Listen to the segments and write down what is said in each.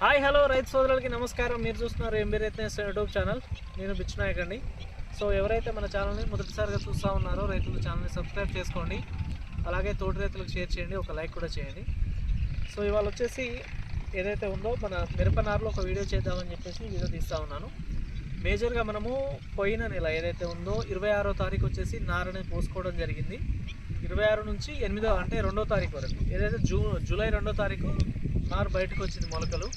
Hi hello రైతు సోదరులకి నమస్కారం. మీరు చూస్తున్నారు ఎంబీ రైతు యూట్యూబ్ ఛానల్. నేను బిచ్చునాయక్ అండి. సో ఎవరైతే మన ఛానల్ని మొదటిసారిగా చూస్తూ ఉన్నారో రైతుల ఛానల్ని సబ్స్క్రైబ్ చేసుకోండి. అలాగే తోటి రైతులకు షేర్ చేయండి ఒక లైక్ కూడా చేయండి. సో ఇవాళ వచ్చేసి ఏదైతే ఉందో మన మిరపనారులో ఒక వీడియో చేద్దామని చెప్పేసి వీడియో తీస్తూ ఉన్నాను. మేజర్గా మనము పోయిన నెల ఏదైతే ఉందో ఇరవై ఆరో తారీఖు వచ్చేసి నారని పోసుకోవడం జరిగింది. ఇరవై ఆరు నుంచి ఎనిమిదో అంటే రెండో తారీఖు వరకు. ఏదైతే జూన్ జూలై రెండో తారీఖు నారు బయటకు వచ్చింది మొలకలు.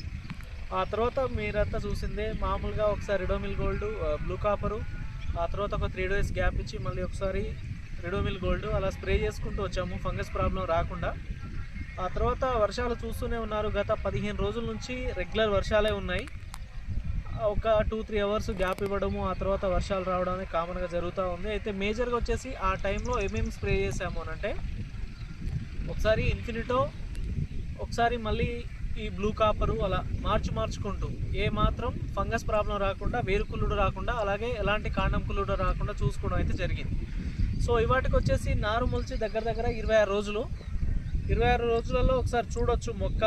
ఆ తర్వాత మీరంతా చూసిందే మామూలుగా ఒకసారి రిడోమిల్ గోల్డ్ బ్లూ కాపరు ఆ తర్వాత ఒక త్రీ డేస్ గ్యాప్ ఇచ్చి మళ్ళీ ఒకసారి రిడోమిల్ గోల్డ్ అలా స్ప్రే చేసుకుంటూ వచ్చాము ఫంగస్ ప్రాబ్లం రాకుండా. ఆ తర్వాత వర్షాలు చూస్తూనే ఉన్నారు గత పదిహేను రోజుల నుంచి రెగ్యులర్ వర్షాలే ఉన్నాయి. ఒక టూ త్రీ అవర్స్ గ్యాప్ ఇవ్వడము ఆ తర్వాత వర్షాలు రావడం అనేది కామన్గా జరుగుతూ ఉంది. అయితే మేజర్గా వచ్చేసి ఆ టైంలో ఏమేమి స్ప్రే చేసాము అని అంటే ఒకసారి ఇన్ఫినిటో ఒకసారి మళ్ళీ ఈ బ్లూ కాపరు అలా మార్చి మార్చుకుంటూ ఏ మాత్రం ఫంగస్ ప్రాబ్లం రాకుండా వేరుకుళ్ళుడు రాకుండా అలాగే ఎలాంటి కాండం కుళ్ళుడు రాకుండా చూసుకోవడం అయితే జరిగింది. సో ఇవాటికి వచ్చేసి నారు మొలిచి దగ్గర దగ్గర ఇరవై ఆరు రోజులు. ఇరవై ఆరు రోజులలో ఒకసారి చూడొచ్చు మొక్క.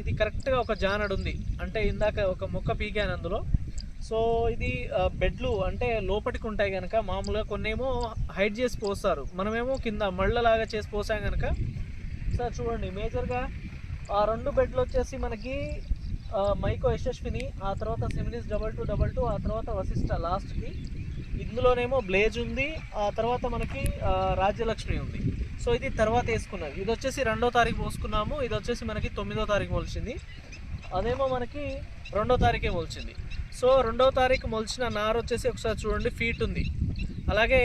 ఇది కరెక్ట్గా ఒక జానడు ఉంది. అంటే ఇందాక ఒక మొక్క పీకాను అందులో. సో ఇది బెడ్లు అంటే లోపటికి ఉంటాయి కనుక మామూలుగా కొన్నేమో హైడ్ చేసి పోస్తారు. మనమేమో కింద మళ్ళలాగా చేసి పోసాం కనుక సార్ చూడండి మేజర్గా ఆ రెండు బెడ్లు వచ్చేసి మనకి మైకో యశస్విని ఆ తర్వాత Seminis double two double two ఆ తర్వాత వశిష్ట లాస్ట్కి. ఇందులోనేమో బ్లేజ్ ఉంది ఆ తర్వాత మనకి రాజ్యలక్ష్మి ఉంది. సో ఇది తర్వాత వేసుకున్నది ఇది వచ్చేసి రెండో తారీఖు పోసుకున్నాము ఇది వచ్చేసి మనకి తొమ్మిదో తారీఖు మొలిచింది అదేమో మనకి రెండో తారీఖే మొలిచింది సో రెండవ తారీఖు మొలిచిన నార వచ్చేసి ఒకసారి చూడండి ఫీట్ ఉంది. అలాగే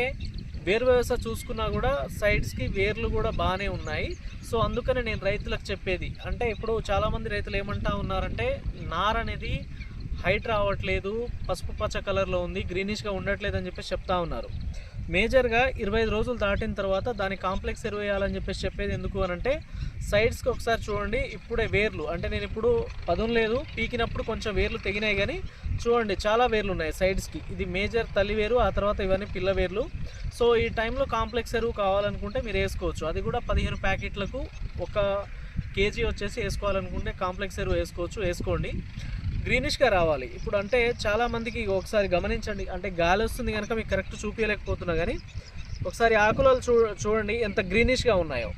వేరు వ్యవస్థ చూసుకున్నా కూడా సైడ్స్కి వేర్లు కూడా బాగానే ఉన్నాయి. సో అందుకని నేను రైతులకు చెప్పేది అంటే ఇప్పుడు చాలామంది రైతులు ఏమంటా ఉన్నారంటే నార అనేది హైట్ రావట్లేదు పసుపు పచ్చ కలర్లో ఉంది గ్రీనిష్గా ఉండట్లేదు అని చెప్పేసి చెప్తా ఉన్నారు. మేజర్గా ఇరవై ఐదు రోజులు దాటిన తర్వాత దాని కాంప్లెక్స్ ఎరువు వేయాలని చెప్పేసి చెప్పేది ఎందుకు అని అంటే సైడ్స్కి ఒకసారి చూడండి ఇప్పుడే వేర్లు. అంటే నేను ఇప్పుడు పదం లేదు పీకినప్పుడు కొంచెం వేర్లు తెగినాయి కానీ చూడండి చాలా వేర్లు ఉన్నాయి సైడ్స్కి. ఇది మేజర్ తల్లి వేరు ఆ తర్వాత ఇవన్నీ పిల్ల వేర్లు. సో ఈ టైంలో కాంప్లెక్స్ ఎరువు కావాలనుకుంటే మీరు వేసుకోవచ్చు. అది కూడా పదిహేను ప్యాకెట్లకు ఒక కేజీ వచ్చేసి వేసుకోవాలనుకుంటే కాంప్లెక్స్ ఎరువు వేసుకోవచ్చు వేసుకోండి. గ్రీనిష్గా రావాలి. ఇప్పుడు అంటే చాలామందికి ఒకసారి గమనించండి. అంటే గాలి వస్తుంది కనుక మీకు కరెక్ట్ చూపించలేకపోతున్నా కానీ ఒకసారి ఆకులలో చూ చూడండి ఎంత గ్రీనిష్గా ఉన్నాయో.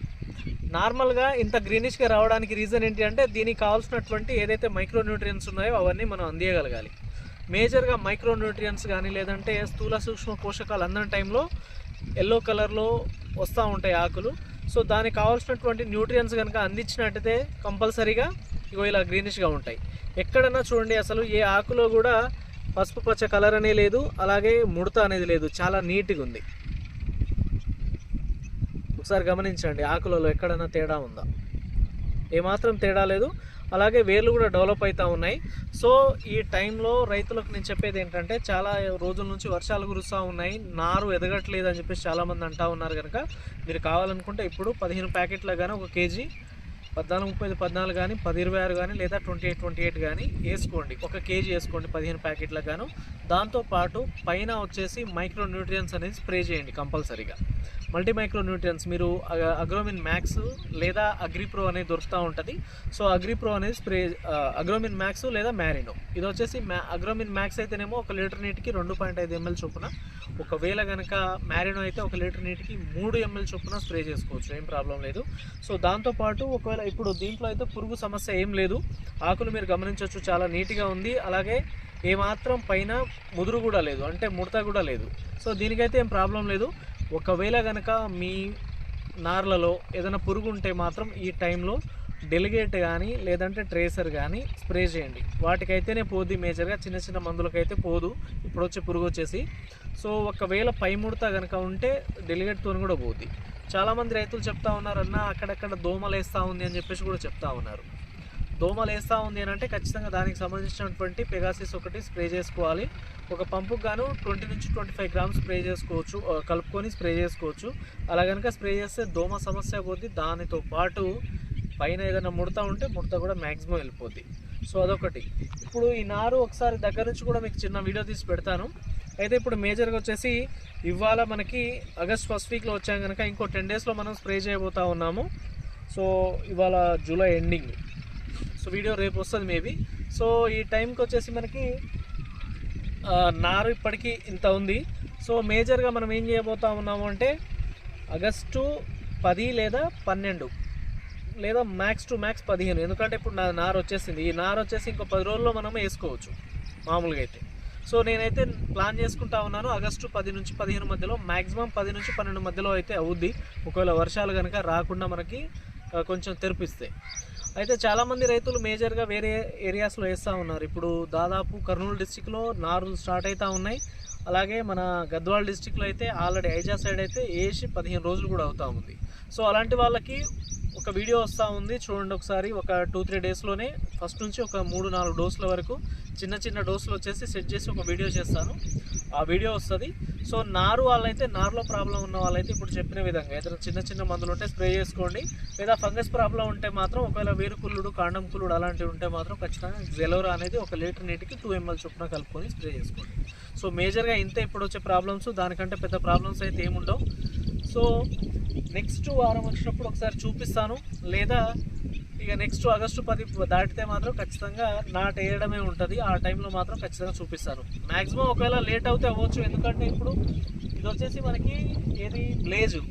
నార్మల్గా ఇంత గ్రీనిష్గా రావడానికి రీజన్ ఏంటి అంటే దీనికి కావాల్సినటువంటి ఏదైతే మైక్రో న్యూట్రియన్స్ ఉన్నాయో అవన్నీ మనం అందియగలగాలి. మేజర్గా మైక్రో న్యూట్రియన్స్ కానీ లేదంటే స్థూల సూక్ష్మ పోషకాలు అందని టైంలో ఎల్లో కలర్లో వస్తూ ఉంటాయి ఆకులు. సో దానికి కావాల్సినటువంటి న్యూట్రియన్స్ కనుక అందించినట్టయితే కంపల్సరీగా ఇగో ఇలా గ్రీనిష్గా ఉంటాయి. ఎక్కడన్నా చూడండి అసలు ఏ ఆకులో కూడా పసుపు పచ్చ కలర్ అనే లేదు అలాగే ముడత అనేది లేదు చాలా నీట్గా ఉంది. ఒకసారి గమనించండి ఆకులలో ఎక్కడైనా తేడా ఉందా? ఏమాత్రం తేడా లేదు అలాగే వేర్లు కూడా డెవలప్ అవుతూ ఉన్నాయి. సో ఈ టైంలో రైతులకు నేను చెప్పేది ఏంటంటే చాలా రోజుల నుంచి వర్షాలు కురుస్తూ ఉన్నాయి నారు ఎదగట్లేదు అని చెప్పేసి చాలామంది అంటూ ఉన్నారు కనుక మీరు కావాలనుకుంటే ఇప్పుడు పదిహేను ప్యాకెట్ల కానీ ఒక కేజీ పద్నాలుగు ముప్పై ఐదు పద్నాలుగు కానీ పది ఇరవై ఆరు కానీ లేదా ట్వంటీ ఎయిట్ ట్వంటీ ఎయిట్ కానీ వేసుకోండి. ఒక కేజీ వేసుకోండి పదిహేను ప్యాకెట్లకు గాను. దాంతోపాటు పైన వచ్చేసి మైక్రో న్యూట్రియన్స్ అనేది స్ప్రే చేయండి కంపల్సరీగా. మల్టీ మైక్రో న్యూట్రియన్స్ మీరు అగ్రోమిన్ మ్యాక్స్ లేదా అగ్రిప్రో అనేది దొరుకుతూ ఉంటుంది. సో అగ్రిప్రో అనేది స్ప్రే అగ్రోమిన్ మ్యాక్స్ లేదా మ్యారినో. ఇది వచ్చేసి మ్యా అగ్రోమిన్ మ్యాక్స్ అయితేనేమో ఒక లీటర్ నీటికి రెండు పాయింట్ ఐదు ఎంఎల్ చొప్పున ఒకవేళ కనుక మ్యారినో అయితే ఒక లీటర్ నీటికి మూడు ఎంఎల్ చొప్పున స్ప్రే చేసుకోవచ్చు ఏం ప్రాబ్లం లేదు. సో దాంతోపాటు ఒకవేళ ఇప్పుడు దీంట్లో అయితే పురుగు సమస్య ఏం లేదు. ఆకులు మీరు గమనించవచ్చు చాలా నీట్గా ఉంది. అలాగే ఏమాత్రం పైన ముదురు కూడా లేదు అంటే ముడత కూడా లేదు. సో దీనికైతే ఏం ప్రాబ్లం లేదు. ఒకవేళ కనుక మీ నార్లలో ఏదైనా పురుగు ఉంటే మాత్రం ఈ టైంలో డెలిగేట్ కానీ లేదంటే ట్రేసర్ కానీ స్ప్రే చేయండి. వాటికైతేనే పోద్ది మేజర్గా చిన్న చిన్న మందులకైతే పోదు. ఇప్పుడు వచ్చే పురుగు వచ్చేసి సో ఒకవేళ పై ముడత కనుక ఉంటే డెలిగేట్తో కూడా పోద్ది. చాలామంది రైతులు చెప్తా ఉన్నారు అన్న అక్కడక్కడ దోమలు వేస్తూ ఉంది అని చెప్పేసి కూడా చెప్తా ఉన్నారు. దోమలు వేస్తూ ఉంది అని అంటే ఖచ్చితంగా దానికి సంబంధించినటువంటి పెగాసిస్ ఒకటి స్ప్రే చేసుకోవాలి. ఒక పంపుకు గాను ట్వంటీ నుంచి ట్వంటీ ఫైవ్ గ్రామ్స్ స్ప్రే చేసుకోవచ్చు కలుపుకొని స్ప్రే చేసుకోవచ్చు. అలా కనుక స్ప్రే చేస్తే దోమ సమస్య పోద్ది. దానితో పాటు పైన ఏదైనా ముడత ఉంటే ముడత కూడా మ్యాక్సిమం వెళ్ళిపోద్ది. సో అదొకటి. ఇప్పుడు ఈ నారు ఒకసారి దగ్గర నుంచి కూడా మీకు చిన్న వీడియో తీసి పెడతాను. అయితే ఇప్పుడు మేజర్గా వచ్చేసి ఇవాళ మనకి ఆగస్ట్ ఫస్ట్ వీక్లో వచ్చాం కనుక ఇంకో టెన్ డేస్లో మనం స్ప్రే చేయబోతా ఉన్నాము. సో ఇవాళ జూలై ఎండింగ్. సో వీడియో రేపు వస్తుంది మేబీ. సో ఈ టైంకి వచ్చేసి మనకి నారు ఇప్పటికీ ఇంత ఉంది. సో మేజర్గా మనం ఏం చేయబోతా ఉన్నాము అంటే ఆగస్టు పది లేదా పన్నెండు లేదా మ్యాక్స్ టు మ్యాక్స్ పదిహేను. ఎందుకంటే ఇప్పుడు నా నారు వచ్చేసింది. ఈ నారు వచ్చేసి ఇంకో పది రోజుల్లో మనం వేసుకోవచ్చు. మామూలుగా అయితే. సో నేనైతే ప్లాన్ చేసుకుంటా ఉన్నాను. ఆగస్టు పది నుంచి పదిహేను మధ్యలో మ్యాక్సిమం పది నుంచి పన్నెండు మధ్యలో అయితే అవుద్ది. ఒకవేళ వర్షాలు కనుక రాకుండా మనకి కొంచెం తెరిపిస్తాయి అయితే చాలామంది రైతులు మేజర్గా వేరే ఏరియాస్లో వేస్తూ ఉన్నారు. ఇప్పుడు దాదాపు కర్నూలు డిస్టిక్లో నారులు స్టార్ట్ అవుతూ ఉన్నాయి. అలాగే మన గద్వాల్ డిస్టిక్లో అయితే ఆల్రెడీ ఐజా సైడ్ అయితే వేసి పదిహేను రోజులు కూడా అవుతూ ఉంది. సో అలాంటి వాళ్ళకి ఒక వీడియో వస్తూ ఉంది చూడండి ఒకసారి. ఒక టూ త్రీ డేస్లోనే ఫస్ట్ నుంచి ఒక మూడు నాలుగు డోసుల వరకు చిన్న చిన్న డోసులు వచ్చేసి సెట్ చేసి ఒక వీడియో చేస్తాను. ఆ వీడియో వస్తుంది. సో నారు వాళ్ళైతే నారులో ప్రాబ్లం ఉన్న వాళ్ళైతే ఇప్పుడు చెప్పిన విధంగా ఏదైనా చిన్న చిన్న మందులు ఉంటే స్ప్రే చేసుకోండి. లేదా ఫంగస్ ప్రాబ్లం ఉంటే మాత్రం ఒకవేళ వేరుకుల్లుడు కాండం కుల్లుడు అలాంటివి ఉంటే మాత్రం ఖచ్చితంగా జెలోరా అనేది ఒక లీటర్ నీటికి టూ ఎంఎల్ చొప్పున కలుపుకొని స్ప్రే చేసుకోండి. సో మేజర్గా ఇంతే ఇప్పుడు వచ్చే ప్రాబ్లమ్స్ దానికంటే పెద్ద ప్రాబ్లమ్స్ అయితే ఏముండవు. సో నెక్స్ట్ వారం వచ్చినప్పుడు ఒకసారి చూపిస్తాను. లేదా ఇక నెక్స్ట్ ఆగస్టు పది దాటితే మాత్రం ఖచ్చితంగా నాట్ వేయడమే ఉంటుంది. ఆ టైంలో మాత్రం ఖచ్చితంగా చూపిస్తాను. మ్యాక్సిమం ఒకవేళ లేట్ అవుతే అవ్వచ్చు. ఎందుకంటే ఇప్పుడు ఇది వచ్చేసి మనకి ఏది? బ్లేజు.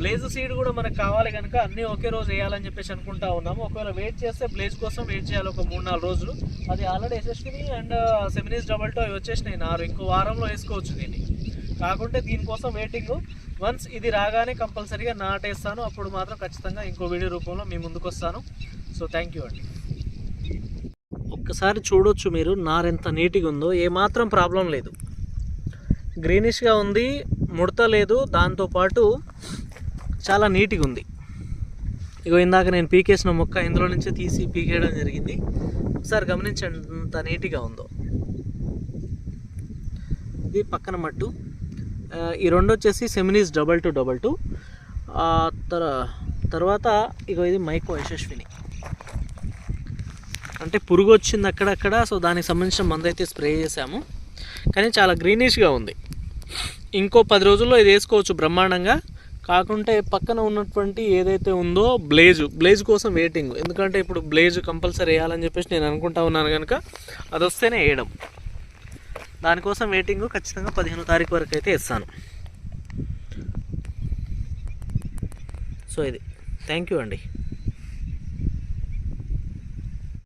బ్లేజ్ సీడ్ కూడా మనకు కావాలి కనుక అన్నీ ఒకే రోజు వేయాలని చెప్పేసి అనుకుంటా ఉన్నాము. ఒకవేళ వెయిట్ చేస్తే బ్లేజ్ కోసం వెయిట్ చేయాలి ఒక మూడు నాలుగు రోజులు. అది ఆల్రెడీ వేసేసుకుని అండ్ సెమినీస్ డబల్ టో వచ్చేసినాయి నారు. ఇంకో వారంలో వేసుకోవచ్చు దీన్ని. కాకుంటే దీనికోసం వెయిటింగ్ వన్స్ ఇది రాగానే కంపల్సరీగా నాటేస్తాను. అప్పుడు మాత్రం ఖచ్చితంగా ఇంకో వీడియో రూపంలో మీ ముందుకు వస్తాను. సో థ్యాంక్ యూ అండి. ఒక్కసారి చూడొచ్చు మీరు నారెంత ఎంత నీట్గా ఉందో. ఏమాత్రం ప్రాబ్లం లేదు. గ్రీనిష్గా ఉంది ముడత లేదు. దాంతోపాటు చాలా నీట్గా ఉంది. ఇగో ఇందాక నేను పీకేసిన మొక్క ఇందులో నుంచి తీసి పీకేయడం జరిగింది. ఒకసారి గమనించండి అంత నీట్గా ఉందో. ఇది పక్కన మట్టు. ఈ రెండు వచ్చేసి Seminis double two double two తర తర్వాత ఇగో ఇది మైకో యశస్విని అంటే పురుగు వచ్చింది అక్కడక్కడ సో దానికి సంబంధించిన మందు అయితే స్ప్రే చేసాము కానీ చాలా గ్రీనిష్గా ఉంది. ఇంకో పది రోజుల్లో ఇది వేసుకోవచ్చు బ్రహ్మాండంగా. కాకుంటే పక్కన ఉన్నటువంటి ఏదైతే ఉందో బ్లేజు బ్లేజ్ కోసం వెయిటింగ్ ఎందుకంటే ఇప్పుడు బ్లేజ్ కంపల్సరీ వేయాలని చెప్పేసి నేను అనుకుంటా ఉన్నాను కనుక అది వస్తేనే వేయడం. దానికోసం వెయిటింగ్ ఖచ్చితంగా పదిహేనో తారీఖు వరకు అయితే ఇస్తాను. సో ఇది. థ్యాంక్ యూ అండి.